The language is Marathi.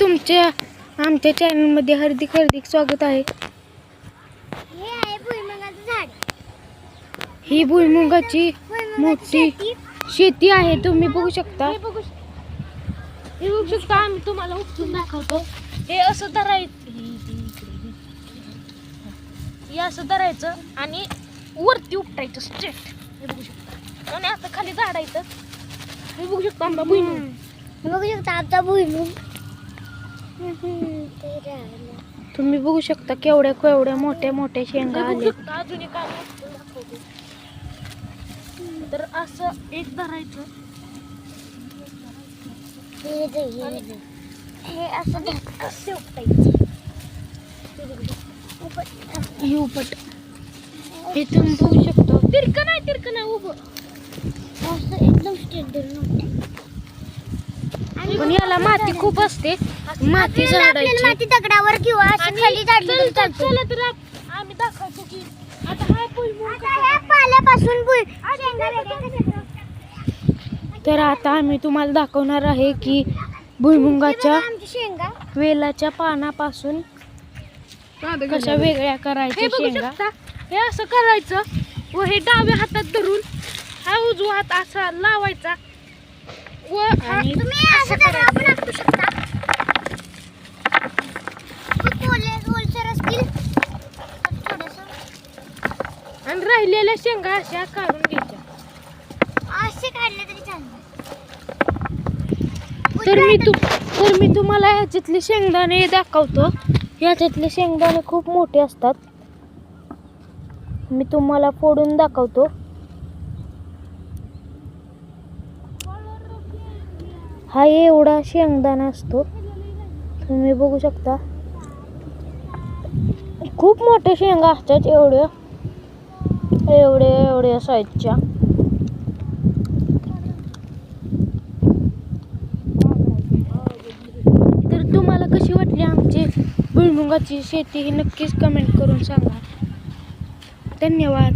तुमच्या आमच्या चॅनलमध्ये हार्दिक हार्दिक स्वागत आहे. हे आहे भुईमुगाचं ही मोठी शेती. आहे तुम्ही बघू शकता. हे बघू शकता आम्ही तुम्हाला उपटून दाखवतो. हे असं धरायचं हे असं धरायचं आणि वरती उपटायचं स्ट्रेट हे बघू शकता. आणि आता खाली झाडायचं. हे बघू शकता आंबा भुईमुग. बघू शकता आमचा भुईमुग. तुम्ही बघू शकता केवढ्या केवढ्या मोठ्या मोठ्या शेंगा आल्या. शकता अजून एक तर असं एक धरायचं. हे असं उपटायचे? ही उपट. हे तुम्ही बघू शकता तिरकं नाही तिरकं नाही उभं असं एकदम स्ट्रेट धरून उपटायचं. आणि पण याला माती खूप असते. माती आपल्याला- झाडायची माती दगडावर किंवा असं खाली झाडली तरी चालते. आम्ही दाखवतो की आता हा भुईमुग आता ह्या पाल्यापासून भुई शेंगा वेगळ्या कशा करतात? तर आता आम्ही तुम्हाला दाखवणार आहे की भुईमुगाच्या बघा आमची शेंगा. वेलाच्या पानापासून कशा वेगळ्या हे करायच्या बघू शेंगा? शकता. हे असं करायचं व हे डाव्या हातात धरून हा उजवा हात असा लावायचा. व आणि तुम्ही असं करा आपण आपटू शकता. खूप ओले ओलसर असतील. तर थोडंसं. आणि राहिलेल्या शेंगा अशा काढून घ्यायच्या. असे काढले तरी तर मी तू तर मी तुम्हाला ह्याच्यातले शेंगदाणे दाखवतो. ह्याच्यातले शेंगदाणे खूप मोठे असतात. मी तुम्हाला फोडून दाखवतो. हा एवढा शेंगदाणा असतो. तुम्ही बघू शकता. खूप मोठे शेंगा असतात एवढ्या एवढ्या एवढ्या साईजच्या तर तुम्हाला कशी वाटली आमची भुईमुगाची शेती ही नक्कीच कमेंट करून सांगा. धन्यवाद.